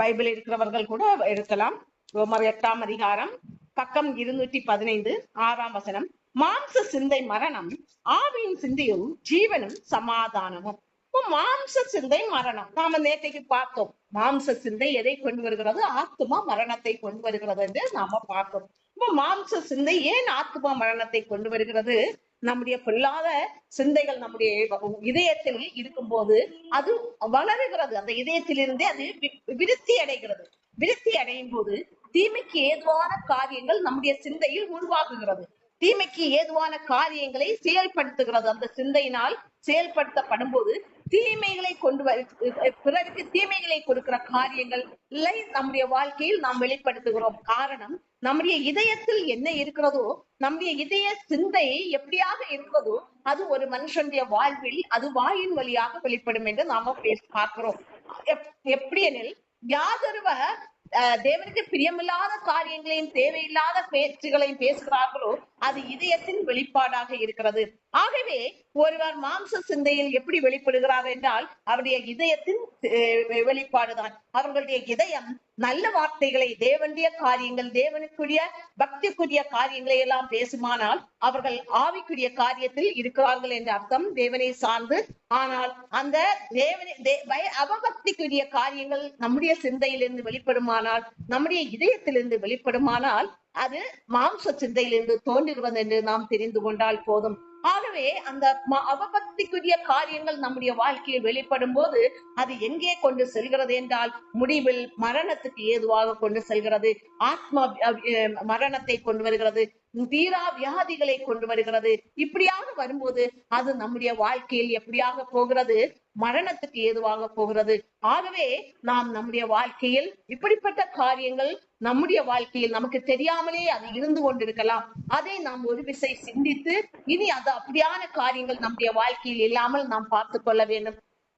Bible இருக்கிறவர்கள் கூட எடுக்கலாம். ரோமர் எட்டாம் அதிகாரம் பக்கம் இருநூற்றி பதினைந்து ஆறாம் வசனம். மாம்ச சிந்தை மரணம் ஆவியின் சிந்தையும் ஜீவனும் சமாதானமும். மாம்ச சிந்தை மரணம். நாம நேற்றைக்கு பார்த்தோம். மாம்ச சிந்தை எதை கொண்டு வருகிறது? ஆத்மா மரணத்தை கொண்டு வருகிறது என்று நாம பார்த்தோம். இப்ப மாம்ச சிந்தை ஏன் ஆத்மா மரணத்தை கொண்டு வருகிறது? நம்முடைய பொல்லாத சிந்தைகள் நம்முடைய இதயத்தில் இருக்கும்போது அது வளருகிறது. அந்த இதயத்திலிருந்தே அது வி- விருத்தி அடைகிறது. விருத்தி அடையும் போது தீமைக்கு ஏதுவான காரியங்கள் நம்முடைய சிந்தையில் உருவாகுகிறது. தீமைக்கு ஏதுவான காரியங்களை செயல்படுத்துகிறது. அந்த சிந்தையினால் செயல்படுத்தப்படும் போது தீமைகளை கொண்டு பிறருக்கு தீமைகளை கொடுக்கிற காரியங்கள் இல்லை நம்முடைய வாழ்க்கையில் நாம் வெளிப்படுத்துகிறோம். காரணம் நம்முடைய இதயத்தில் என்ன இருக்கிறதோ நம்முடைய இதய சிந்தை எப்படியாக இருக்கிறதோ அது ஒரு மனுஷனுடைய வாழ்வில் அது வாயின் வழியாக வெளிப்படும் என்று நாம பேச பார்க்கிறோம். எப்படி எனில் யாதொருவர் அஹ், தேவனுக்கு பிரியமில்லாத காரியங்களையும் தேவையில்லாத பேச்சுகளையும் பேசுகிறார்களோ அது இதயத்தின் வெளிப்பாடாக இருக்கிறது. ஆகவே ஒருவர் மாம்ச சிந்தையில் எப்படி வெளிப்படுகிறார் என்றால் அவருடைய இதயத்தின் அஹ், வெளிப்பாடுதான். அவர்களுடைய இதயம் நல்ல வார்த்தைகளை தேவனுடைய காரியங்கள் தேவனுக்குரிய பக்திக்குரிய காரியங்களை எல்லாம் பேசுமானால் அவர்கள் ஆவிக்குரிய காரியத்தில் இருக்கிறார்கள் என்ற அர்த்தம் தேவனை சார்ந்து. ஆனால் அந்த தேவனை அவபக்திக்குரிய காரியங்கள் நம்முடைய சிந்தையிலிருந்து வெளிப்படுமானால் நம்முடைய இதயத்திலிருந்து வெளிப்படுமானால் அது மாம்ச சிந்தையிலிருந்து தோன்றுகிறது என்று நாம் தெரிந்து கொண்டால் போதும். ஆகவே அந்த அவபக்திக்குரிய காரியங்கள் நம்முடைய வாழ்க்கையில் வெளிப்படும் போது அது எங்கே கொண்டு செல்கிறது என்றால் முடிவில் மரணத்துக்கு ஏதுவாக கொண்டு செல்கிறது. ஆத்மா மரணத்தை கொண்டு வருகிறது. தீரா வியாதிகளை கொண்டு வருகிறது. இப்படியாக வரும்போது அது நம்முடைய வாழ்க்கையில் எப்படியாக போகிறது? மரணத்துக்கு ஏதுவாக போகிறது? ஆகவே நாம் நம்முடைய வாழ்க்கையில் இப்படிப்பட்ட காரியங்கள் நம்முடைய வாழ்க்கையில் நமக்கு தெரியாமலே அது இருந்து கொண்டிருக்கலாம். அதை நாம் ஒரு விசை சிந்தித்து இனி அது அப்படியான காரியங்கள் நம்முடைய வாழ்க்கையில் இல்லாமல் நாம் பார்த்து கொள்ள வேண்டும்.